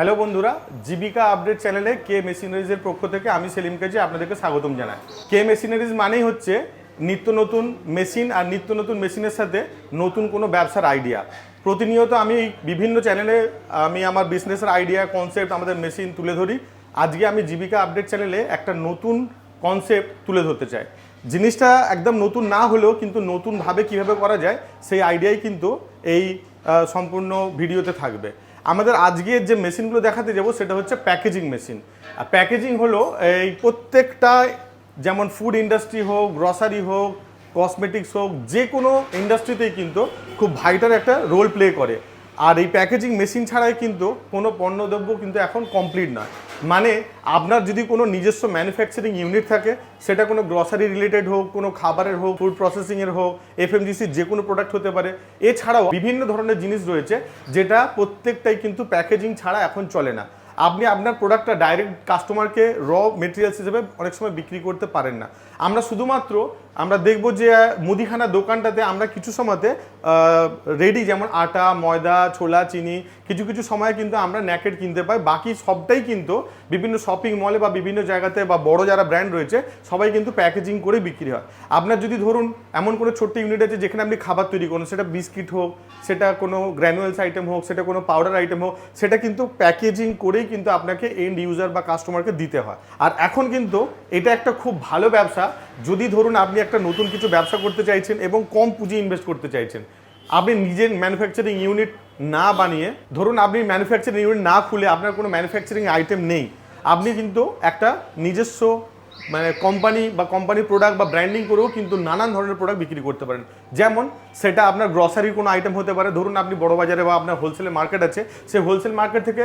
Hello বন্ধুরা, জীবিকা update চ্যানেলে কে মেশিনারিজের পক্ষ থেকে আমি সেলিম কাজী আপনাদেরকে স্বাগতম জানাই। কে মেশিনারিজ মানেই হচ্ছে নিত্য নতুন মেশিন আর নিত্য নতুন মেশিনের সাথে নতুন কোনো ব্যবসার আইডিয়া। প্রতিনিয়ত আমি বিভিন্ন চ্যানেলে আমি আমার বিজনেসের আইডিয়া কনসেপ্ট আমাদের মেশিন তুলে ধরি। আজকে আমি জীবিকা আপডেট চ্যানেলে একটা নতুন কনসেপ্ট তুলে ধরতে চাই। জিনিসটা একদম নতুন না হলেও কিন্তু নতুনভাবে কীভাবে করা যায়, সেই আইডিয়াই কিন্তু এই সম্পূর্ণ ভিডিওতে থাকবে। আমাদের আজকের যে মেশিনগুলো দেখাতে যাব সেটা হচ্ছে প্যাকেজিং মেশিন। আর প্যাকেজিং হলো এই প্রত্যেকটা যেমন ফুড ইন্ডাস্ট্রি হোক, গ্রসারি হোক, কসমেটিক্স হোক, যে কোনো ইন্ডাস্ট্রিতেই কিন্তু খুব ভাইটার একটা রোল প্লে করে। আর এই প্যাকেজিং মেশিন ছাড়াই কিন্তু কোনো পণ্যদ্রব্য কিন্তু এখন কমপ্লিট নয়। মানে আপনার যদি কোনো নিজস্ব ম্যানুফ্যাকচারিং ইউনিট থাকে, সেটা কোনো গ্রসারি রিলেটেড হোক, কোনো খাবারের হোক ফুড প্রসেসিংয়ের হোক এফএমজিসির যে কোনো প্রোডাক্ট হতে পারে। এছাড়াও বিভিন্ন ধরনের জিনিস রয়েছে, যেটা প্রত্যেকটাই কিন্তু প্যাকেজিং ছাড়া এখন চলে না। আপনি আপনার প্রোডাক্টটা ডাইরেক্ট কাস্টমারকে র মেটেরিয়ালস হিসেবে অনেক সময় বিক্রি করতে পারেন না। আমরা শুধুমাত্র আমরা দেখব যে মুদিখানা দোকানটাতে আমরা কিছু সময়তে রেডি যেমন আটা, ময়দা, ছোলা, চিনি, কিছু কিছু সময় কিন্তু আমরা ন্যাকেট কিনতে পাই। বাকি সবটাই কিন্তু বিভিন্ন শপিং মলে বা বিভিন্ন জায়গাতে বা বড় যারা ব্র্যান্ড রয়েছে, সবাই কিন্তু প্যাকেজিং করে বিক্রি হয়। আপনার যদি ধরুন, এমন কোনো ছোট্ট ইউনিট আছে যেখানে আপনি খাবার তৈরি করুন, সেটা বিস্কিট হোক, সেটা কোনো গ্র্যানুয়েলস আইটেম হোক, সেটা কোনো পাউডার আইটেম হোক, সেটা কিন্তু প্যাকেজিং করেই কিন্তু আপনাকে এন্ড ইউজার বা কাস্টমারকে দিতে হয়। আর এখন কিন্তু এটা একটা খুব ভালো ব্যবসা। যদি ধরুন আপনি একটা নতুন কিছু ব্যবসা করতে চাইছেন এবং কম পুঁজি ইনভেস্ট করতে চাইছেন, আপনি নিজের ম্যানুফ্যাকচারিং ইউনিট না বানিয়ে, ধরুন আপনি ম্যানুফ্যাকচারিং ইউনিট না খুলে আপনার কোনো ম্যানুফ্যাকচারিং আইটেম নেই, আপনি কিন্তু একটা নিজস্ব মানে কোম্পানি বা কোম্পানির প্রোডাক্ট বা ব্র্যান্ডিং করেও কিন্তু নানান ধরনের প্রোডাক্ট বিক্রি করতে পারেন। যেমন সেটা আপনার গ্রসারির কোনো আইটেম হতে পারে, ধরুন আপনি বড় বাজারে বা আপনার হোলসেলের মার্কেট আছে, সেই হোলসেল মার্কেট থেকে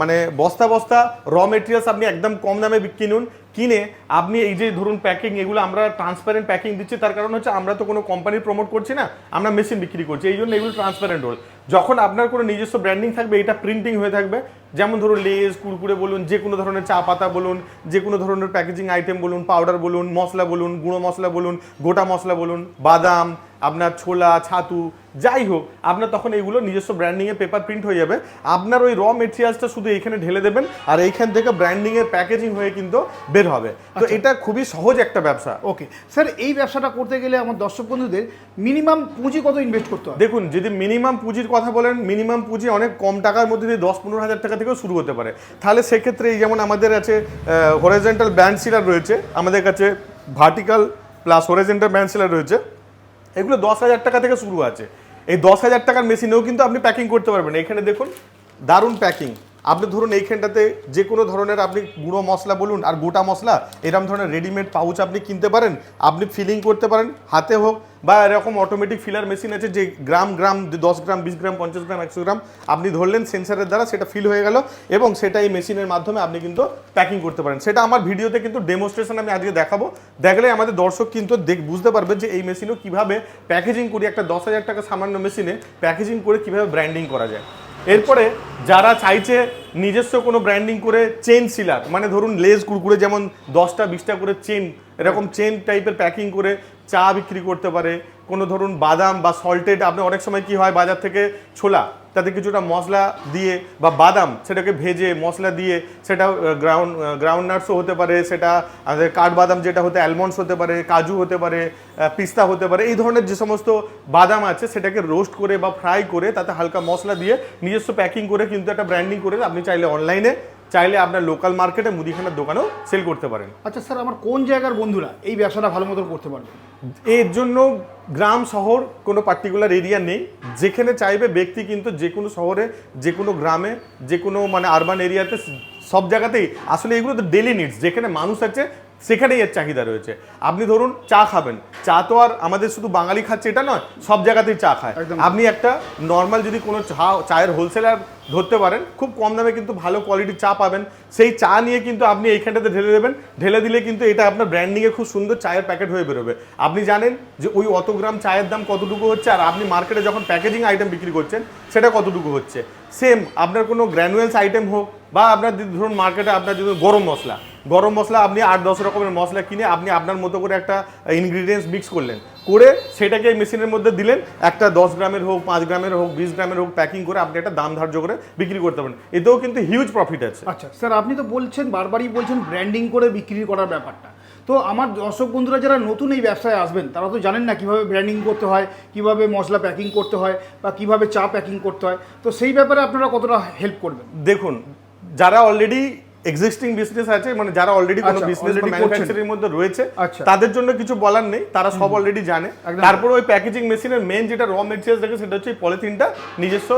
মানে বস্তা বস্তা র মেটেরিয়ালস আপনি একদম কম দামে কিনুন কিনে আপনি এই যে ধরুন প্যাকিং এগুলো আমরা ট্রান্সপারেন্ট প্যাকিং দিচ্ছি, তার কারণ হচ্ছে আমরা তো কোনো কোম্পানি প্রমোট করছি না, আমরা মেশিন বিক্রি করছি, এই জন্য এগুলো ট্রান্সপারেন্ট রোল যখন আপনার কোনো নিজস্ব ব্র্যান্ডিং থাকবে, এটা প্রিন্টিং হয়ে থাকবে, যেমন ধরুন লেজ কুরকুরে বলুন, যে কোনো ধরনের চা পাতা বলুন, যে কোনো ধরনের প্যাকেজিং আইটেম বলুন পাউডার বলুন, মশলা বলুন, গুঁড়ো মশলা বলুন, গোটা মশলা বলুন, বাদাম, আপনার ছোলা, ছাতু, যাই হোক, আপনার তখন এইগুলো নিজস্ব ব্র্যান্ডিংয়ে পেপার প্রিন্ট হয়ে যাবে। আপনার ওই র মেটেরিয়ালসটা শুধু এইখানে ঢেলে দেবেন, আর এইখান থেকে ব্র্যান্ডিংয়ের প্যাকেজিং হয়ে কিন্তু বের হবে। তো এটা খুবই সহজ একটা ব্যবসা। ওকে। স্যার এই ব্যবসাটা করতে গেলে আমার দর্শক বন্ধুদের মিনিমাম পুঁজি কত ইনভেস্ট করতে হবে দেখুন যদি মিনিমাম পুঁজির কথা বলেন মিনিমাম পুঁজি অনেক কম টাকার মধ্যে দিয়ে দশ পনেরো হাজার টাকা থেকেও শুরু হতে পারে। তাহলে সেক্ষেত্রে এই যেমন আমাদের আছে হরিজেন্টাল ব্যান্ড সিলার রয়েছে আমাদের কাছে vertical plus horizontal band sealer রয়েছে এগুলো দশ হাজার টাকা থেকে শুরু আছে। এই দশ হাজার টাকার মেশিনেও কিন্তু আপনি প্যাকিং করতে পারবেন। এখানে দেখুন দারুণ প্যাকিং আপনি ধরুন এইখানটাতে যে কোনো ধরনের আপনি গুঁড়ো মশলা বলুন আর গোটা মশলা এরকম ধরনের রেডিমেড পাউচ আপনি কিনতে পারেন, আপনি ফিলিং করতে পারেন, হাতে হোক বা এরকম অটোমেটিক ফিলার মেশিন আছে যে গ্রাম গ্রাম, দশ গ্রাম, বিশ গ্রাম, পঞ্চাশ গ্রাম, একশো গ্রাম, আপনি ধরলেন সেন্সারের দ্বারা সেটা ফিল হয়ে গেল এবং সেটা এই মেশিনের মাধ্যমে আপনি কিন্তু প্যাকিং করতে পারেন। সেটা আমার ভিডিওতে কিন্তু ডেমোস্ট্রেশন আমি আজকে দেখাবো। দেখলে আমাদের দর্শক কিন্তু দেখ বুঝতে পারবে যে এই মেশিনও কীভাবে প্যাকেজিং করি একটা দশ হাজার টাকা সামান্য মেশিনে প্যাকেজিং করে কীভাবে ব্র্যান্ডিং করা যায়। এরপরে যারা চাইছে নিজস্ব কোনো ব্র্যান্ডিং করে চেন সিলার মানে ধরুন লেজ কুড়কুড়ে যেমন দশটা, বিশটা করে চেন এরকম চেন টাইপের প্যাকিং করে চা বিক্রি করতে পারে কোনো ধরুন বাদাম বা সল্টেড আপনি অনেক সময় কি হয় বাজার থেকে ছোলা, তাতে কিছুটা মশলা দিয়ে বা বাদাম সেটাকে ভেজে মশলা দিয়ে সেটা গ্রাউন্ড গ্রাউন্ড নাটসও হতে পারে, সেটা কাঠবাদাম যেটা হতে অ্যালমন্ডস হতে পারে, কাজু হতে পারে পিস্তা হতে পারে, এই ধরনের যে সমস্ত বাদাম আছে সেটাকে রোস্ট করে বা ফ্রাই করে তাতে হালকা মশলা দিয়ে নিজস্ব প্যাকিং করে কিন্তু একটা ব্র্যান্ডিং করে আপনি চাইলে অনলাইনে চাইলে আপনার লোকাল মার্কেটে মুদিখানার দোকানেও সেল করতে পারেন। আচ্ছা স্যার আমার কোন জায়গার বন্ধুরা এই ব্যবসাটা ভালো মতো করতে পারবে? এর জন্য গ্রাম শহর কোনো পার্টিকুলার এরিয়া নেই। যেখানে চাইবে ব্যক্তি কিন্তু যে কোনো শহরে যে কোনো গ্রামে যে কোনো মানে আরবান এরিয়াতে সব জায়গাতেই। আসলে এগুলো তো ডেলি নিডস যেখানে মানুষ আছে সেখানেই এর চাহিদা রয়েছে। আপনি ধরুন চা খাবেন। চা তো আর আমাদের শুধু বাঙালি খাচ্ছে এটা নয় সব জায়গাতেই চা খায়। আপনি একটা নর্মাল যদি কোনো চা চায়ের হোলসেলার ধরতে পারেন খুব কম দামে কিন্তু ভালো কোয়ালিটির চা পাবেন। সেই চা নিয়ে কিন্তু আপনি এইখানটাতে ঢেলে দেবেন। ঢেলে দিলে কিন্তু এটা আপনার ব্র্যান্ডিংয়ে খুব সুন্দর চায়ের প্যাকেট হয়ে বেরোবে। আপনি জানেন যে ওই অত গ্রাম চায়ের দাম কতটুকু হচ্ছে আর আপনি মার্কেটে যখন প্যাকেজিং আইটেম বিক্রি করছেন সেটা কতটুকু হচ্ছে? সেম আপনার কোনো গ্র্যানুয়েলস আইটেম হোক বা আপনার ধরুন মার্কেটে আপনার যদি গরম মশলা গরম মশলা আপনি আট দশ রকমের মশলা কিনে আপনি আপনার মতো করে একটা ইনগ্রিডিয়েন্টস মিক্স করলেন। করে সেটাকে মেশিনের মধ্যে দিলেন। একটা দশ গ্রামের হোক পাঁচ গ্রামের হোক বিশ গ্রামের হোক প্যাকিং করে আপনি একটা দাম ধার্য করে বিক্রি করতে পারেন। এতেও কিন্তু হিউজ প্রফিট আছে। আচ্ছা স্যার আপনি তো বলছেন বারবারই বলছেন ব্র্যান্ডিং করে বিক্রি করার ব্যাপারটা। তো আমার দর্শক বন্ধুরা যারা নতুন এই ব্যবসায় আসবেন তারা তো জানেন না কীভাবে ব্র্যান্ডিং করতে হয় কীভাবে মশলা প্যাকিং করতে হয় বা কীভাবে চা প্যাকিং করতে হয়। তো সেই ব্যাপারে আপনারা কতটা হেল্প করবেন? দেখুন যারা অলরেডি এক্সিস্টিং বিজনেস আছে মানে যারা অলরেডি কোনো আচ্ছা, বিজনেস বা already ম্যানুফ্যাকচারিং মধ্যে রয়েছে আচ্ছা। তাদের জন্য কিছু বলার নেই তারা সব অলরেডি জানে। তারপর ওই প্যাকেজিং মেশিনের মেন যেটা র মেটেরিয়ালস থাকে সেটা হচ্ছে পলিথিনটা নিজস্ব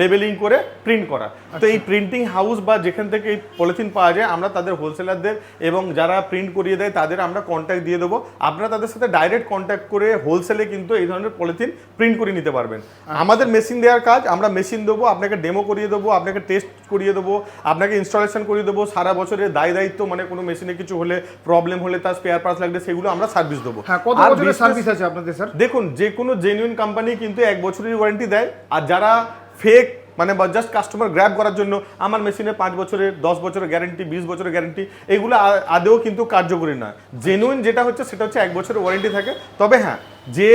লেবেলিং করে প্রিন্ট করা। তো এই প্রিন্টিং হাউস বা যেখান থেকে এই পলিথিন পাওয়া যায় আমরা তাদের হোলসেলারদের এবং যারা প্রিন্ট করিয়ে দেয় তাদের আমরা কন্ট্যাক্ট দিয়ে দেবো। আপনারা তাদের সাথে ডাইরেক্ট কন্ট্যাক্ট করে হোলসেলে কিন্তু এই ধরনের পলিথিন প্রিন্ট করে নিতে পারবেন। আমাদের মেশিন দেওয়ার কাজ আমরা মেশিন দেবো আপনাকে ডেমো করিয়ে দেবো আপনাকে টেস্ট করিয়ে দেবো আপনাকে ইনস্টলেশন করিয়ে দেবো সারা বছরের দায় দায়িত্ব মানে কোনো মেশিনে কিছু হলে প্রবলেম হলে তার স্পেয়ার পার্টস লাগলে সেগুলো আমরা সার্ভিস দেবো। হ্যাঁ কত আর বছরের সার্ভিস আছে আপনাদের স্যার দেখুন যে কোনো জেনুইন কোম্পানি কিন্তু এক বছরের ওয়ারেন্টি দেয় আর যারা ফেক মানে জাস্ট কাস্টমার গ্র্যাব করার জন্য আমার মেশিনে পাঁচ বছরের, দশ বছরের গ্যারেন্টি বিশ বছরের গ্যারেন্টি এগুলো আদেও কিন্তু কার্যকরী নয়। জেনুইন যেটা হচ্ছে, সেটা হচ্ছে এক বছরের ওয়ারেন্টি থাকে। তবে হ্যাঁ যে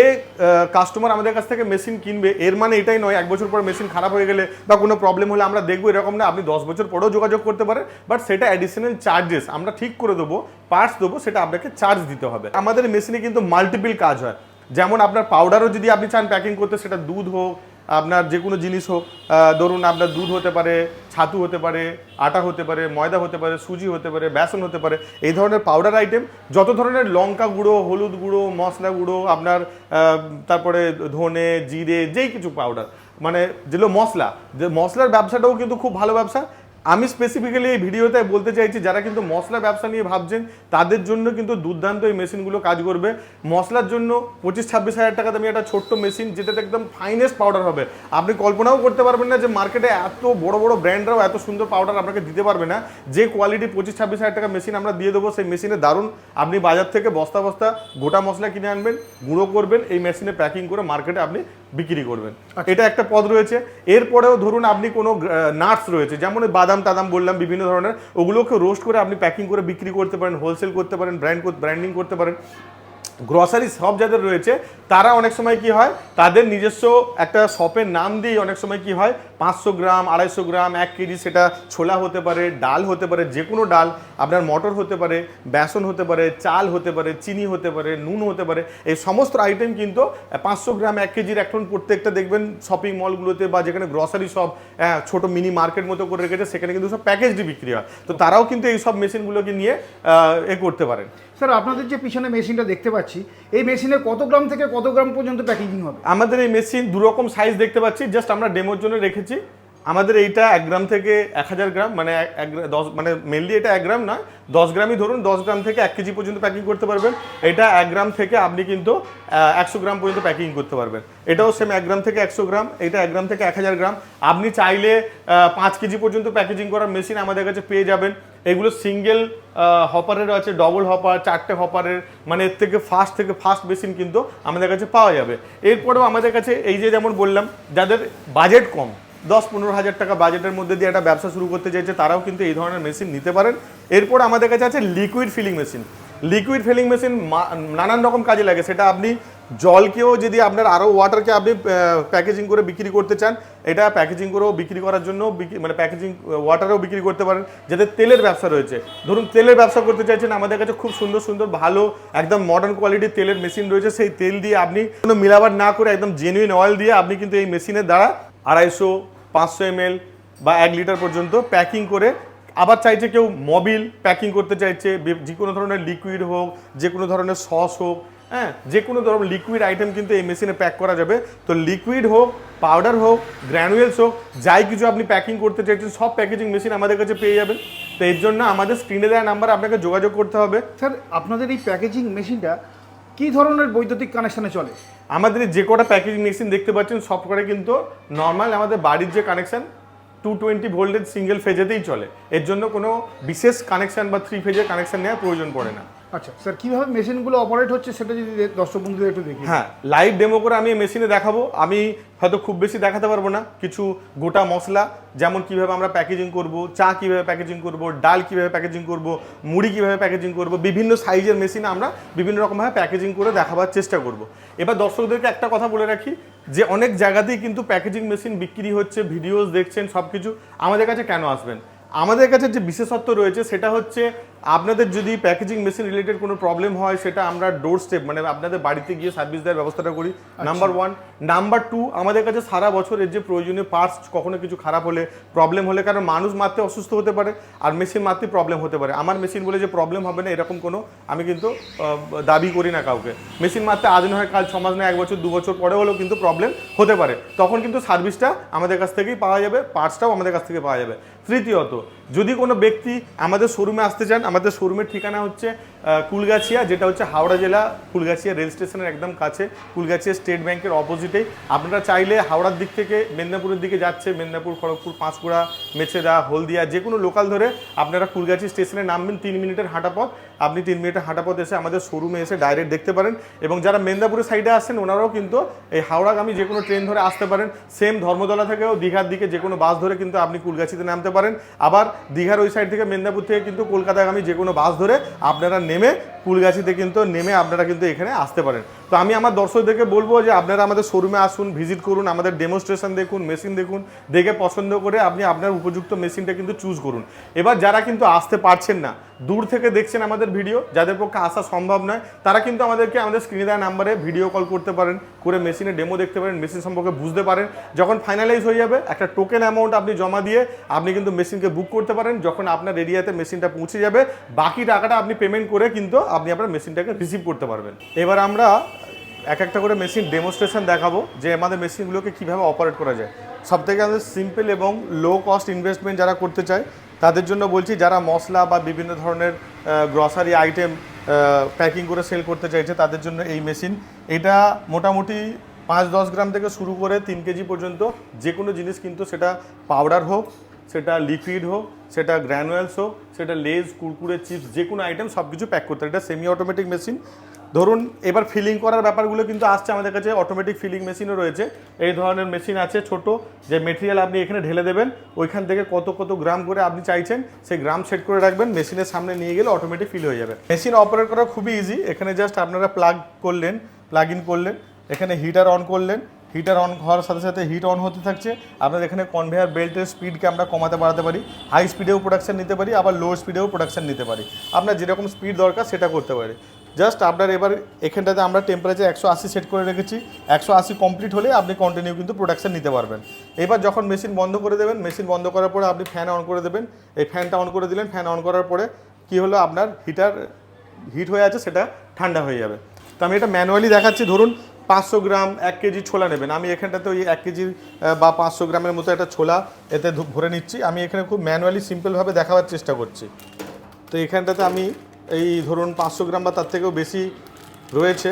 কাস্টমার আমাদের কাছ থেকে মেশিন কিনবে, এর মানে এটাই নয়, এক বছর পর মেশিন খারাপ হয়ে গেলে বা কোনো প্রবলেম হলে আমরা দেখব, এরকম না, আপনি দশ বছর পরেও যোগাযোগ করতে পারেন। বাট সেটা অ্যাডিশনাল চার্জেস আমরা ঠিক করে দেবো পার্টস দেবো, সেটা আপনাকে চার্জ দিতে হবে। আমাদের মেশিনে কিন্তু মাল্টিপল কাজ হয়। যেমন আপনার পাউডারও যদি আপনি চান প্যাকিং করতে, সেটা দুধ হোক আপনার যে কোনো জিনিস হোক ধরুন আপনার দুধ হতে পারে, ছাতু হতে পারে, আটা হতে পারে, ময়দা হতে পারে, সুজি হতে পারে, বেসন হতে পারে, এই ধরনের পাউডার আইটেম যত ধরনের লঙ্কা গুঁড়ো, হলুদ গুঁড়ো, মশলা গুঁড়ো, আপনার তারপরে ধনে, জিরে, যেই কিছু পাউডার মানে যেগুলো মশলা, যে মশলার ব্যবসাটাও কিন্তু খুব ভালো ব্যবসা আমি স্পেসিফিক্যালি এই ভিডিওতে বলতে চাইছি, যারা কিন্তু মশলা ব্যবসা নিয়ে ভাবছেন, তাদের জন্য কিন্তু দুর্দান্ত এই মেশিনগুলো কাজ করবে। মশলার জন্য পঁচিশ, ছাব্বিশ হাজার টাকা দামি একটা ছোট্ট মেশিন, যেটাতে একদম ফাইনেস্ট পাউডার হবে। আপনি কল্পনাও করতে পারবেন না যে মার্কেটে এত বড় বড় ব্র্যান্ডরাও এত সুন্দর পাউডার আপনাকে দিতে পারবে না। যে কোয়ালিটি পঁচিশ, ছাব্বিশ হাজার টাকা মেশিন আমরা দিয়ে দেবো, সেই মেশিনে দারুণ। আপনি বাজার থেকে বস্তা বস্তা গোটা মশলা কিনে আনবেন, গুঁড়ো করবেন, এই মেশিনে প্যাকিং করে মার্কেটে আপনি বিক্রি করবেন। এটা একটা পদ রয়েছে। এরপরেও ধরুন আপনি কোনো নাটস রয়েছে যেমন ওই বাদাম তাদাম বললাম বিভিন্ন ধরনের ওগুলোকে রোস্ট করে আপনি প্যাকিং করে বিক্রি করতে পারেন হোলসেল করতে পারেন ব্র্যান্ড ব্র্যান্ডিং করতে পারেন। গ্রসারি শপ যাদের রয়েছে, তারা অনেক সময় কি হয়, তাদের নিজস্ব একটা শপের নাম দিয়ে অনেক সময় কি হয়, পাঁচশো গ্রাম, আড়াইশো গ্রাম, এক কেজি সেটা ছোলা হতে পারে, ডাল হতে পারে যে কোনো ডাল, আপনার মটর হতে পারে, বেসন হতে পারে, চাল হতে পারে, চিনি হতে পারে, নুন হতে পারে, এই সমস্ত আইটেম কিন্তু পাঁচশো গ্রাম, এক কেজির এখন প্রত্যেকটা দেখবেন শপিং মলগুলোতে বা যেখানে গ্রসারি শপ ছোট মিনি মার্কেট মতো করে রেখেছে, সেখানে কিন্তু সব প্যাকেজডি বিক্রি হয়। তো তারাও কিন্তু এই সব মেশিনগুলোকে নিয়ে এ করতে পারেন। স্যার আপনাদের যে পিছনে মেশিনটা দেখতে পাচ্ছি এই মেশিনে কত গ্রাম থেকে কত গ্রাম পর্যন্ত প্যাকেজিং হবে? আমাদের এই মেশিন দু রকম সাইজ দেখতে পাচ্ছি। জাস্ট আমরা ডেমোর জন্য রেখেছি। আমাদের এইটা এক গ্রাম থেকে এক হাজার গ্রাম মানে এক দশ মানে মেনলি এটা এক গ্রাম নয়, দশ গ্রামই ধরুন, দশ গ্রাম থেকে এক কেজি পর্যন্ত প্যাকিং করতে পারবেন। এটা এক গ্রাম থেকে আপনি কিন্তু একশো গ্রাম পর্যন্ত প্যাকিং করতে পারবেন। এটাও সেম এক গ্রাম থেকে একশো গ্রাম, এটা এক গ্রাম থেকে এক হাজার গ্রাম। আপনি চাইলে পাঁচ কেজি পর্যন্ত প্যাকেজিং করার মেশিন আমাদের কাছে পেয়ে যাবেন। এগুলো সিঙ্গেল হপারের আছে ডবল হপার চারটে হপারের মানে এর থেকে ফাস্ট থেকে ফাস্ট মেশিন কিন্তু আমাদের কাছে পাওয়া যাবে। এরপরেও আমাদের কাছে এই যে যেমন বললাম, যাদের বাজেট কম, দশ পনেরো হাজার টাকা বাজেটের মধ্যে দিয়ে একটা ব্যবসা শুরু করতে চাইছে, তারাও কিন্তু এই ধরনের মেশিন নিতে পারেন। এরপর আমাদের কাছে আছে liquid filling machine liquid filling machine নানান রকম কাজে লাগে। সেটা আপনি জলকেও যদি আপনার আরও ওয়াটারকে আপনি প্যাকেজিং করে বিক্রি করতে চান এটা প্যাকেজিং করেও বিক্রি করার জন্য মানে প্যাকেজিং ওয়াটারেও বিক্রি করতে পারেন, যাদের তেলের ব্যবসা রয়েছে। ধরুন, তেলের ব্যবসা করতে চাইছেন, আমাদের কাছে খুব সুন্দর সুন্দর, ভালো, একদম মডার্ন কোয়ালিটির তেলের মেশিন রয়েছে। সেই তেল দিয়ে আপনি কোনো মিলাবার না করে একদম জেনুইন অয়েল দিয়ে আপনি কিন্তু এই মেশিনের দ্বারা আড়াইশো, পাঁচশো এমএল বা এক লিটার পর্যন্ত প্যাকিং করে, আবার চাইছে কেউ মবিল প্যাকিং করতে চাইছে, যে কোনো ধরনের লিকুইড হোক, যে কোনো ধরনের সস হোক হ্যাঁ যে কোনো ধরনের লিকুইড আইটেম কিন্তু এই মেশিনে প্যাক করা যাবে। তো লিকুইড হোক পাউডার হোক গ্র্যানুয়েলস হোক যাই কিছু আপনি প্যাকিং করতে চাইছেন সব প্যাকেজিং মেশিন আমাদের কাছে পেয়ে যাবেন। তো এর জন্য আমাদের স্ক্রিনে দেওয়া নাম্বার আপনাকে যোগাযোগ করতে হবে। স্যার আপনাদের এই প্যাকেজিং মেশিনটা কি ধরনের বৈদ্যুতিক কানেকশনে চলে? আমাদের যে কটা প্যাকেজিং মেশিন দেখতে পাচ্ছেন সব কটা কিন্তু নর্মাল আমাদের বাড়ির যে connection two twenty voltage single ফেজেতেই চলে। এর জন্য কোনো বিশেষ কানেকশন বা থ্রি ফেজের কানেকশন নেওয়ার প্রয়োজন পড়ে না। আচ্ছা স্যার, কীভাবে মেশিনগুলো অপারেট হচ্ছে সেটা যদি দর্শক বন্ধুদের একটু দেখি হ্যাঁ লাইভ ডেমো করে আমি মেশিনে দেখাবো। আমি হয়তো খুব বেশি দেখাতে পারব না। কিছু গোটা মশলা, যেমন কীভাবে আমরা প্যাকেজিং করব, চা কীভাবে প্যাকেজিং করব, ডাল কীভাবে প্যাকেজিং করব, মুড়ি কীভাবে প্যাকেজিং করব, বিভিন্ন সাইজের মেশিনে আমরা বিভিন্ন রকমভাবে প্যাকেজিং করে দেখাবার চেষ্টা করব। এবার দর্শকদেরকে একটা কথা বলে রাখি, যে অনেক জায়গাতেই কিন্তু প্যাকেজিং মেশিন বিক্রি হচ্ছে ভিডিওস দেখছেন সব কিছু আমাদের কাছে কেন আসবেন? আমাদের কাছে যে বিশেষত্ব রয়েছে, সেটা হচ্ছে আপনাদের যদি প্যাকেজিং মেশিন রিলেটেড কোনো প্রবলেম হয় সেটা আমরা ডোর স্টেপ মানে আপনাদের বাড়িতে গিয়ে সার্ভিস দেওয়ার ব্যবস্থাটা করি। নাম্বার ওয়ান নাম্বার টু আমাদের কাছে সারা বছরের যে প্রয়োজনীয় পার্টস কখনো কিছু খারাপ হলে প্রবলেম হলে কারণ মানুষ মারতে অসুস্থ হতে পারে আর মেশিন মারতে প্রবলেম হতে পারে। আমার মেশিন বলে যে প্রবলেম হবে না এরকম কোনো আমি কিন্তু দাবি করি না কাউকে। মেশিন মারতে আজ নয় কাল ছ মাস না এক বছর দু বছর পরে হলেও কিন্তু প্রবলেম হতে পারে। তখন কিন্তু সার্ভিসটা আমাদের কাছ থেকেই পাওয়া যাবে পার্টসটাও আমাদের কাছ থেকে পাওয়া যাবে। তৃতীয়ত যদি কোনো ব্যক্তি আমাদের শোরুমে আসতে চান আমাদের শোরুমের ঠিকানা হচ্ছে কুলগাছিয়া, যেটা হচ্ছে হাওড়া জেলা, কুলগাছিয়া রেল স্টেশনের একদম কাছে। কুলগাছিয়া স্টেট ব্যাংকের অপোজিটেই আপনারা চাইলে হাওড়ার দিক থেকে মেদিনীপুরের দিকে যাচ্ছে, মেদিনীপুর, খড়গপুর, পাঁশকুড়া, মেছেদা, হলদিয়া, যে কোনো লোকাল ধরে আপনারা কুলগাছি স্টেশনে নামবেন তিন মিনিটের হাঁটা পথ। আপনি তিন মিনিটের হাঁটা পথ এসে আমাদের শোরুমে এসে ডাইরেক্ট দেখতে পারেন। এবং যারা মেদিনীপুরের সাইডে আসেন ওনারাও কিন্তু এই হাওড়াগামী যে কোনো ট্রেন ধরে আসতে পারেন। সেম ধর্মতলা থেকেও দীঘার দিকে যে কোনো বাস ধরে কিন্তু আপনি কুলগাছিতে নামতে পারেন। আবার দীঘার ওই সাইড থেকে মেদিনীপুর থেকে কিন্তু কলকাতাগামী যে কোনো বাস ধরে আপনারা নেমে কুলগাছিতে কিন্তু নেমে আপনারা কিন্তু এখানে আসতে পারেন। তো আমি আমার দর্শকদেরকে বলব যে আপনারা আমাদের শোরুমে আসুন, ভিজিট করুন, আমাদের ডেমনস্ট্রেশন দেখুন মেশিন দেখুন, দেখে পছন্দ করে আপনি আপনার উপযুক্ত মেশিনটা কিন্তু চুজ করুন। এবার যারা কিন্তু আসতে পারছেন না, দূর থেকে দেখছেন আমাদের ভিডিও যাদের পক্ষে আসা সম্ভব নয়, তারা কিন্তু আমাদেরকে আমাদের স্ক্রিনে দেওয়া নাম্বারে ভিডিও কল করতে পারেন, করে মেশিনে ডেমো দেখতে পারেন মেশিন সম্পর্কে বুঝতে পারেন। যখন ফাইনালাইজ হয়ে যাবে, একটা টোকেন অ্যামাউন্ট আপনি জমা দিয়ে আপনি কিন্তু মেশিনকে বুক করতে পারেন। যখন আপনার এরিয়াতে মেশিনটা পৌঁছে যাবে, বাকি টাকাটা আপনি পেমেন্ট করে কিন্তু আপনি আপনার মেশিনটাকে রিসিভ করতে পারবেন। এবার আমরা এক একটা করে মেশিন ডেমোস্ট্রেশন দেখাবো যে আমাদের মেশিনগুলোকে কীভাবে অপারেট করা যায়। সব থেকে আমাদের সিম্পল এবং লো কস্ট ইনভেস্টমেন্ট যারা করতে চায়, তাদের জন্য বলছি, যারা মশলা বা বিভিন্ন ধরনের গ্রসারি আইটেম প্যাকিং করে সেল করতে চাইছে, তাদের জন্য এই মেশিন এটা মোটামুটি পাঁচ দশ গ্রাম থেকে শুরু করে তিন কেজি পর্যন্ত যে কোনো জিনিস কিন্তু সেটা পাউডার হোক সেটা লিকুইড হোক, সেটা গ্র্যানুয়ালস হোক, সেটা লেজ কুরকুরে চিপস যে কোনো আইটেম সব কিছু প্যাক করতে এটা সেমি অটোমেটিক মেশিন ধরুন, এবার ফিলিং করার ব্যাপারগুলো কিন্তু আসছে আমাদের কাছে অটোমেটিক ফিলিং মেশিনও রয়েছে। এই ধরনের মেশিন আছে ছোট, যে মেটেরিয়াল আপনি এখানে ঢেলে দেবেন, ওইখান থেকে কত কত গ্রাম করে আপনি চাইছেন, সেই গ্রাম সেট করে রাখবেন মেশিনের সামনে নিয়ে গেলে অটোমেটিক ফিল হয়ে যাবে। মেশিন অপারেট করা খুবই ইজি এখানে জাস্ট আপনারা প্লাগ করলেন প্লাগ ইন করলেন, এখানে হিটার অন করলেন হিটার অন হওয়ার সাথে সাথে হিট অন হতে থাকছে। আপনার এখানে কনভেয়ার বেল্টের স্পিডকে আমরা কমাতে বাড়াতে পারি। হাই স্পিডেও প্রোডাকশন নিতে পারি, আবার লো স্পিডেও প্রোডাকশন নিতে পারি। আপনার যেরকম স্পিড দরকার সেটা করতে পারি। জাস্ট আপনার এবার এখানটাতে আমরা টেম্পারেচার একশো আশি সেট করে রেখেছি। একশো আশি কমপ্লিট হলে আপনি কন্টিনিউ কিন্তু প্রোডাকশন নিতে পারবেন। এবার যখন মেশিন বন্ধ করে দেবেন মেশিন বন্ধ করার পরে আপনি ফ্যান অন করে দেবেন। এই ফ্যানটা অন করে দিলেন ফ্যান অন করার পরে কি হলো? আপনার হিটার হিট হয়ে আছে, সেটা ঠান্ডা হয়ে যাবে। তো আমি এটা ম্যানুয়ালি দেখাচ্ছি। ধরুন পাঁচশো গ্রাম এক কেজি ছোলা নেবেন। আমি এখানটাতে ওই এক কেজি বা পাঁচশো গ্রামের মতো একটা ছোলা এতে ভরে নিচ্ছি। আমি এখানে খুব ম্যানুয়ালি, সিম্পলভাবে দেখাবার চেষ্টা করছি। তো এখানটাতে আমি এই ধরুন পাঁচশো গ্রাম বা তার থেকেও বেশি রয়েছে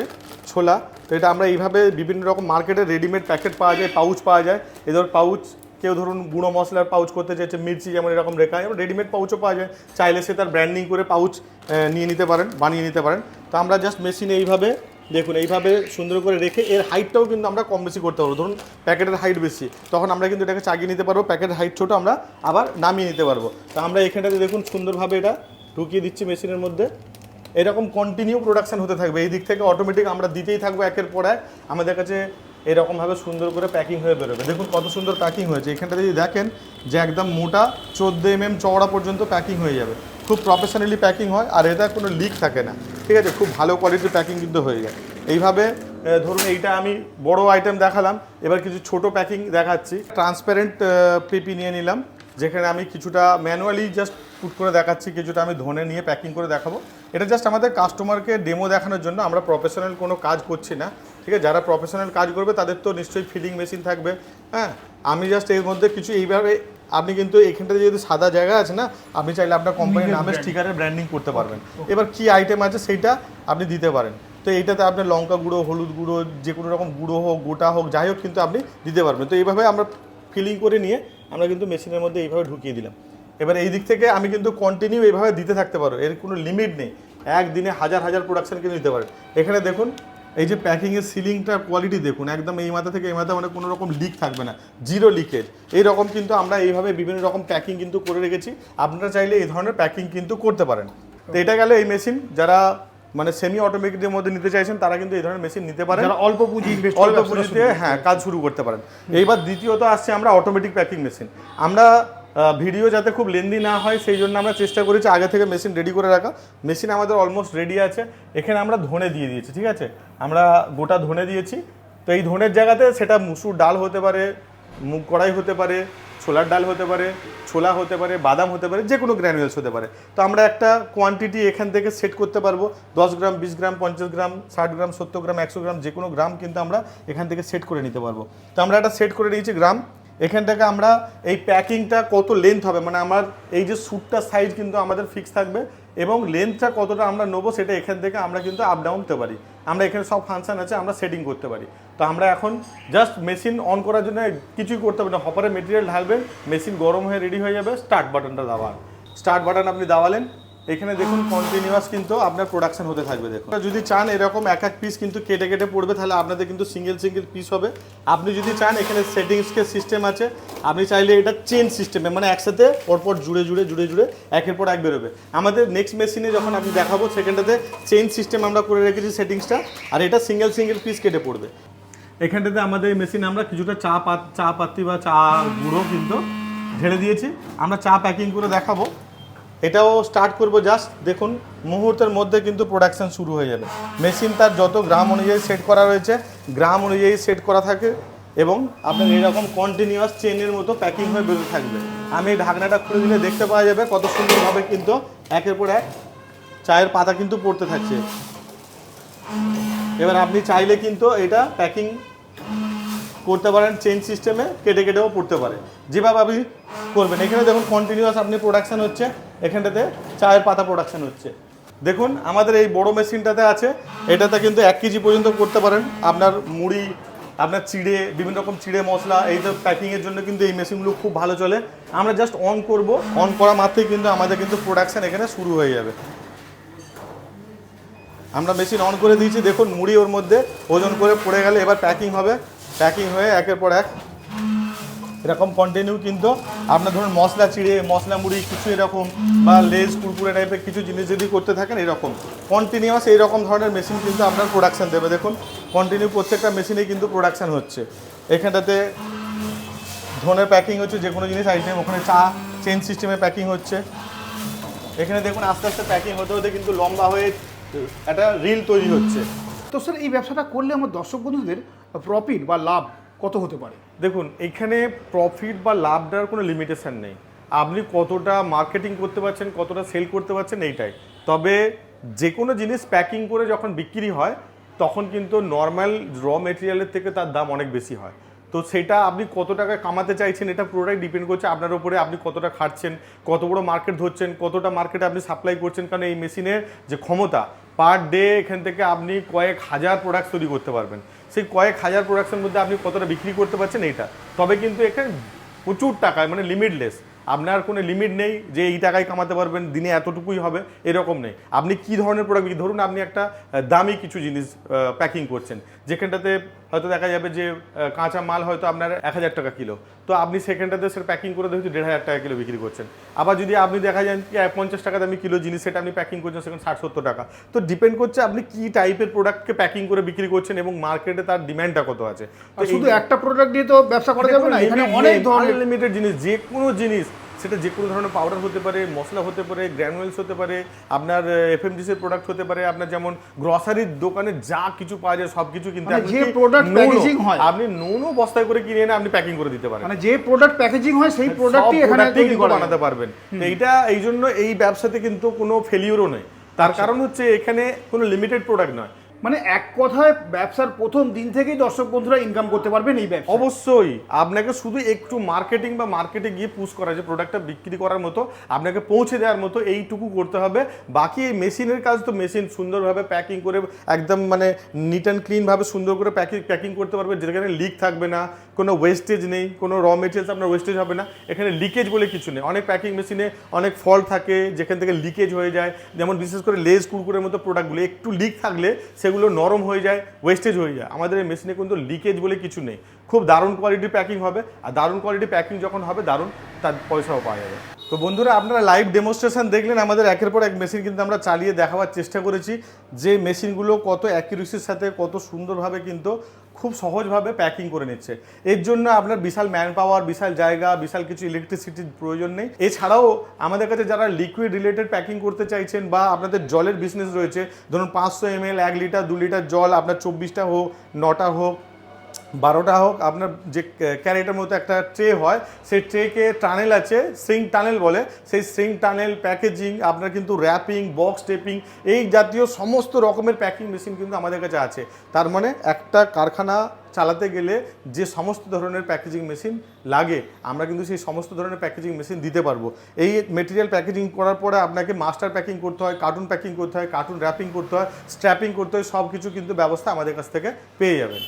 ছোলা। তো এটা আমরা এইভাবে বিভিন্ন রকম মার্কেটে রেডিমেড প্যাকেট পাওয়া যায় পাউচ পাওয়া যায়। এ ধর পাউচ কেউ ধরুন গুঁড়ো মশলার পাউচ করতে চাইছে, মির্চি যেমন এরকম রেখা এবং রেডিমেড পাউচও পাওয়া যায়। চাইলে সে তার ব্র্যান্ডিং করে পাউচ নিয়ে নিতে পারেন, বানিয়ে নিতে পারেন। তো আমরা জাস্ট মেশিনে এইভাবে দেখুন, এইভাবে সুন্দর করে রেখে এর হাইটটাও কিন্তু আমরা কম বেশি করতে পারব। ধরুন প্যাকেটের হাইট বেশি, তখন আমরা কিন্তু এটাকে চাগিয়ে নিতে পারব প্যাকেটের হাইট ছোটো আমরা আবার নামিয়ে নিতে পারব। তো আমরা এখানটাতে দেখুন, সুন্দরভাবে এটা ঢুকিয়ে দিচ্ছি মেশিনের মধ্যে। এরকম কন্টিনিউ প্রোডাকশান হতে থাকবে। এই দিক থেকে অটোমেটিক আমরা দিতেই থাকব একের পর এক। আমাদের কাছে এরকমভাবে সুন্দর করে প্যাকিং হয়ে বেরোবে। দেখুন, কত সুন্দর প্যাকিং হয়েছে। এখানটা যদি দেখেন যে একদম মোটা চোদ্দ এম এম চওড়া পর্যন্ত প্যাকিং হয়ে যাবে। খুব প্রফেশনালি প্যাকিং হয়, আর এটা কোনো লিক থাকে না। ঠিক আছে, খুব ভালো কোয়ালিটির প্যাকিং কিন্তু হয়ে যায়। এইভাবে ধরুন এইটা আমি বড় আইটেম দেখালাম, এবার কিছু ছোট প্যাকিং দেখাচ্ছি। ট্রান্সপারেন্ট পিপি নিয়ে নিলাম, যেখানে আমি কিছুটা ম্যানুয়ালি জাস্ট পুট করে দেখাচ্ছি, কিছুটা আমি ধনে নিয়ে প্যাকিং করে দেখাবো। এটা জাস্ট আমাদের কাস্টমারকে ডেমো দেখানোর জন্য, আমরা প্রফেশনাল কোনো কাজ করছি না, ঠিক আছে? যারা প্রফেশনাল কাজ করবে, তাদের তো নিশ্চয়ই ফিলিং মেশিন থাকবে হ্যাঁ? আমি জাস্ট এর মধ্যে কিছু এইভাবে আপনি কিন্তু এখানটাতে যেহেতু সাদা জায়গা আছে না আপনি চাইলে আপনার কোম্পানির নামের স্টিকারের ব্র্যান্ডিং করতে পারবেন। এবার কি আইটেম আছে সেইটা আপনি দিতে পারেন। তো এইটাতে আপনার লঙ্কা গুঁড়ো হলুদ গুঁড়ো যে কোনো রকম গুঁড়ো হোক গোটা হোক যাই হোক কিন্তু আপনি দিতে পারবেন। তো এইভাবে আমরা ফিলিং করে নিয়ে আমরা কিন্তু মেশিনের মধ্যে এইভাবে ঢুকিয়ে দিলাম। এবার এই দিক থেকে আমি কিন্তু কন্টিনিউ এইভাবে দিতে থাকতে পারো। এর কোনো লিমিট নেই। একদিনে হাজার হাজার প্রোডাকশন কিন্তু দিতে পারেন। এখানে দেখুন এই যে প্যাকিংয়ের সিলিংটার কোয়ালিটি দেখুন একদম এই মাথা থেকে এই মাথা মানে কোনো রকম লিক থাকবে না জিরো লিকেজ এই রকম কিন্তু আমরা এইভাবে বিভিন্ন রকম প্যাকিং কিন্তু করে রেখেছি আপনারা চাইলে এই ধরনের প্যাকিং কিন্তু করতে পারেন। তো এটা গেলে এই মেশিন যারা মানে সেমি অটোমেটিকের মধ্যে নিতে চাইছেন তারা কিন্তু এই ধরনের মেশিন নিতে পারেন। অল্প পুঁজি অল্প পুঁজিতে হ্যাঁ কাজ শুরু করতে পারেন। এইবার দ্বিতীয়ত আসছে আমরা অটোমেটিক প্যাকিং মেশিন আমরা ভিডিও যাতে খুব লেন্দি না হয়, সেই জন্য আমরা চেষ্টা করেছি, আগে থেকে মেশিন রেডি করে রাখা। মেশিন আমাদের অলমোস্ট রেডি আছে। এখানে আমরা ধনে দিয়ে দিয়েছি, ঠিক আছে? আমরা গোটা ধনে দিয়েছি। তো এই ধনের জায়গাতে সেটা মুসুর ডাল হতে পারে, মুগ কড়াই হতে পারে, ছোলার ডাল হতে পারে, ছোলা হতে পারে, বাদাম হতে পারে যে কোনো গ্র্যানুয়েলস হতে পারে। তো আমরা একটা কোয়ান্টিটি এখান থেকে সেট করতে পারব। দশ গ্রাম, বিশ গ্রাম, পঞ্চাশ গ্রাম, ষাট গ্রাম, সত্তর গ্রাম, একশো গ্রাম যে কোনো গ্রাম কিন্তু আমরা এখান থেকে সেট করে নিতে পারব। তো আমরা একটা সেট করে নিয়েছি গ্রাম। এখান থেকে আমরা এই প্যাকিংটা কত লেন্থ হবে? মানে আমার এই যে স্যুটটা সাইজ কিন্তু আমাদের ফিক্স থাকবে এবং লেন্থটা কতটা আমরা নেব সেটা এখান থেকে আমরা কিন্তু আপ ডাউন করতে পারি। আমরা এখানে সব ফাংশন আছে, আমরা সেটিং করতে পারি। তো আমরা এখন জাস্ট মেশিন অন করার জন্য কিছুই করতে হবে না। হপারে মেটেরিয়াল ঢালবেন মেশিন গরম হয়ে রেডি হয়ে যাবে স্টার্ট বাটনটা দাবান। স্টার্ট বাটন আপনি দাবালেন এখানে দেখুন কন্টিনিউয়াস কিন্তু আপনার প্রোডাকশন হতে থাকবে, দেখুন। যদি চান এরকম এক এক পিস কিন্তু কেটে কেটে পড়বে, তাহলে আপনাদের কিন্তু সিঙ্গেল সিঙ্গেল পিস হবে। আপনি যদি চান এখানে সেটিংসকে সিস্টেম আছে, আপনি চাইলে এটা চেন সিস্টেমে মানে একসাথে পরপর জুড়ে জুড়ে জুড়ে জুড়ে একের পর এক বেরোবে। আমাদের নেক্সট মেশিনে যখন আমি দেখাবো সেখানটাতে চেন সিস্টেম আমরা করে রেখেছি সেটিংসটা আর এটা সিঙ্গেল সিঙ্গেল পিস কেটে পড়বে। এখানটাতে আমাদের এই মেশিনে আমরা কিছুটা চা পাত, চা পাতি বা চা গুঁড়ো কিন্তু ঢেলে দিয়েছি। আমরা চা প্যাকিং করে দেখাবো। এটাও স্টার্ট করব জাস্ট দেখুন, মুহূর্তের মধ্যে কিন্তু প্রোডাকশান শুরু হয়ে যাবে। মেশিন তার যত গ্রাম অনুযায়ী সেট করা রয়েছে গ্রাম অনুযায়ী সেট করা থাকে এবং আপনার এরকম কন্টিনিউয়াস চেনের মতো প্যাকিং হয়ে বেরোতে থাকবে। আমি এই ঢাকনাটা খুলে দিলে দেখতে পাওয়া যাবে কত সুন্দরভাবে কিন্তু একের পর এক চায়ের পাতা কিন্তু পড়তে থাকছে। এবার আপনি চাইলে কিন্তু এটা প্যাকিং করতে পারেন চেন সিস্টেমে কেটে কেটেও পড়তে পারে। যেভাবে আপনি করবেন, এখানে দেখুন কন্টিনিউয়াস আপনি প্রোডাকশান হচ্ছে, এখানটাতে চায়ের পাতা প্রোডাকশান হচ্ছে। দেখুন, আমাদের এই বড় মেশিনটাতে আছে, এটাতে কিন্তু এক কেজি পর্যন্ত করতে পারেন। আপনার মুড়ি, আপনার চিড়ে, বিভিন্ন রকম চিড়ে মশলা, এই সব প্যাকিংয়ের জন্য কিন্তু এই মেশিনগুলো খুব ভালো চলে। আমরা জাস্ট অন করব অন করা মাত্রই কিন্তু আমাদের কিন্তু প্রোডাকশান এখানে শুরু হয়ে যাবে। আমরা মেশিন অন করে দিয়েছি, দেখুন মুড়ি ওর মধ্যে ওজন করে পড়ে গেলে এবার প্যাকিং হবে। প্যাকিং হয়ে একের পর এক এরকম কন্টিনিউ কিন্তু আপনার ধরুন মশলা চিড়ে, মশলা মুড়ি কিছু এরকম বা লেজ, কুরকুরে টাইপের কিছু জিনিস যদি করতে থাকেন এরকম। কন্টিনিউয়াস এইরকম ধরনের মেশিন কিন্তু আপনার প্রোডাকশান দেবে। দেখুন কন্টিনিউ প্রত্যেকটা মেশিনেই কিন্তু প্রোডাকশান হচ্ছে। এখানটাতে ধনের প্যাকিং হচ্ছে যে কোনো জিনিস আইটেম ওখানে চা চেন সিস্টেমে প্যাকিং হচ্ছে। এখানে দেখুন, আস্তে আস্তে প্যাকিং হতে হতে কিন্তু লম্বা হয়ে একটা রিল তৈরি হচ্ছে। তো স্যার এই ব্যবসাটা করলে আমার দর্শক বন্ধুদের প্রফিট বা লাভ কত হতে পারে? দেখুন, এখানে প্রফিট বা লাভটার কোনো লিমিটেশন নেই। আপনি কতটা মার্কেটিং করতে পারছেন, কতটা সেল করতে পারছেন, এইটাই। তবে যে কোনো জিনিস প্যাকিং করে যখন বিক্রি হয়, তখন কিন্তু নর্মাল র মেটেরিয়ালের থেকে তার দাম অনেক বেশি হয়। তো সেটা আপনি কত টাকা কামাতে চাইছেন, এটা পুরোটাই ডিপেন্ড করছে আপনার উপরে। আপনি কতটা খাটছেন, কত বড় মার্কেট ধরছেন, কতটা মার্কেটে আপনি সাপ্লাই করছেন, কারণ এই মেশিনের যে ক্ষমতা পার ডে এখান থেকে আপনি কয়েক হাজার প্রোডাক্ট তৈরি করতে পারবেন। সেই কয়েক হাজার প্রোডাকশন মধ্যে আপনি কতটা বিক্রি করতে পারছেন এইটা। তবে কিন্তু এখানে প্রচুর টাকায় মানে লিমিটলেস আপনার কোনো লিমিট নেই যে এই টাকায় কামাতে পারবেন, দিনে এতটুকুই হবে, এরকম নেই। আপনি কি ধরনের প্রোডাক্ট ধরুন আপনি একটা দামি কিছু জিনিস প্যাকিং করছেন, যেখানটাতে হয়তো দেখা যাবে যে কাঁচা মাল হয়তো আপনার এক হাজার টাকা কিলো। তো আপনি সেখানটাতে সেটা প্যাকিং করে হয়তো দেড় হাজার টাকা কিলো বিক্রি করছেন। আবার যদি আপনি দেখা যান কি পঞ্চাশ টাকা দামি কিলো জিনিস সেটা আপনি প্যাকিং করছেন সেখানে ষাট সত্তর টাকা। তো ডিপেন্ড করছে আপনি কি টাইপের প্রোডাক্টকে প্যাকিং করে বিক্রি করছেন এবং মার্কেটে তার ডিমান্ডটা কত আছে। শুধু একটা প্রোডাক্ট দিয়ে তো ব্যবসা করা যাবে না এখানে অনেক ধরনের আনলিমিটেড জিনিস যে কোনো জিনিস। সেটা যে কোনো ধরনের পাউডার হতে পারে মশলা হতে পারে গ্র্যানুয়েলস হতে পারে আপনার এফএমডিসির প্রোডাক্ট হতে পারে আপনার যেমন গ্রসারির দোকানে যা কিছু পাওয়া যায় সব কিছু কিনতে মানে আপনি যে product নুনও- হয়। আপনি নুনও বস্তায় করে কিনে এনে আপনি প্যাকিং করে দিতে পারেন। মানে যে প্রোডাক্ট প্যাকেজিং হয় সেই প্রোডাক্টই এখানে বানাতে পারবেন। এইটা এই জন্য এই ব্যবসাতে কিন্তু কোনো ফেলিওরও নেই। তার কারণ হচ্ছে এখানে কোনো লিমিটেড প্রোডাক্ট নয়। মানে এক কথায় ব্যবসার প্রথম দিন থেকেই দর্শক বন্ধুরা ইনকাম করতে পারবেন এই ব্যবসা অবশ্যই। আপনাকে শুধু একটু মার্কেটিং বা মার্কেটে গিয়ে পুশ করা, যে প্রোডাক্টটা বিক্রি করার মতো, আপনাকে পৌঁছে দেওয়ার মতো এইটুকু করতে হবে। বাকি এই মেশিনের কাজ তো মেশিন সুন্দরভাবে প্যাকিং করে, একদম মানে নিট অ্যান্ড ক্লিনভাবে সুন্দর করে প্যাকিং প্যাকিং করতে পারবে। যেখানে লিক থাকবে না, কোনো ওয়েস্টেজ নেই, কোনো র মেটেরিয়ালস আপনার ওয়েস্টেজ হবে না। এখানে লিকেজ বলে কিছু নেই। অনেক প্যাকিং মেশিনে অনেক ফল্ট থাকে, যেখান থেকে লিকেজ হয়ে যায়। যেমন বিশেষ করে লেজ কুরকুরের মতো প্রোডাক্টগুলো একটু লিক থাকলে সেগুলো নরম হয়ে যায় ওয়েস্টেজ হয়ে যায়। আমাদের এই মেশিনে কিন্তু লিকেজ বলে কিছু নেই। খুব দারুণ কোয়ালিটি প্যাকিং হবে। আর দারুণ কোয়ালিটির প্যাকিং যখন হবে, দারুণ তার পয়সাও পাওয়া যাবে। তো বন্ধুরা, আপনারা লাইভ ডেমনস্ট্রেশন দেখলেন, আমাদের একের পর এক মেশিন কিন্তু আমরা চালিয়ে দেখাবার চেষ্টা করেছি। যে মেশিনগুলো কত অ্যাকিউরেসির সাথে, কত সুন্দরভাবে কিন্তু খুব সহজভাবে প্যাকিং করে নিচ্ছে। এর জন্য আপনার বিশাল ম্যান পাওয়ার বিশাল জায়গা, বিশাল কিছু ইলেকট্রিসিটির প্রয়োজন নেই। এছাড়াও আমাদের কাছে যারা লিকুইড রিলেটেড প্যাকিং করতে চাইছেন বা আপনাদের জলের বিজনেস রয়েছে, ধরুন পাঁচশো এম এক লিটার, দু লিটার জল, আপনার চব্বিশটা হোক, নটা হোক বারোটা হোক, আপনার যে ক্যারেটের মতো একটা ট্রে হয়, সেই ট্রেকে টানেল আছে, সিং টানেল বলে, সেই সিং টানেল প্যাকেজিং, আপনার কিন্তু র্যাপিং, বক্স টেপিং, এই জাতীয় সমস্ত রকমের প্যাকিং মেশিন কিন্তু আমাদের কাছে আছে। তার মানে একটা কারখানা চালাতে গেলে যে সমস্ত ধরনের প্যাকেজিং মেশিন লাগে, আমরা কিন্তু সেই সমস্ত ধরনের প্যাকেজিং মেশিন দিতে পারব। এই মেটেরিয়াল প্যাকেজিং করার পরে আপনাকে মাস্টার প্যাকিং করতে হয়, কার্টুন প্যাকিং করতে হয়, কার্টুন র্যাপিং করতে হয়, স্ট্র্যাপিং করতে হয় সব কিছু কিন্তু ব্যবস্থা আমাদের কাছ থেকে পেয়ে যাবেন।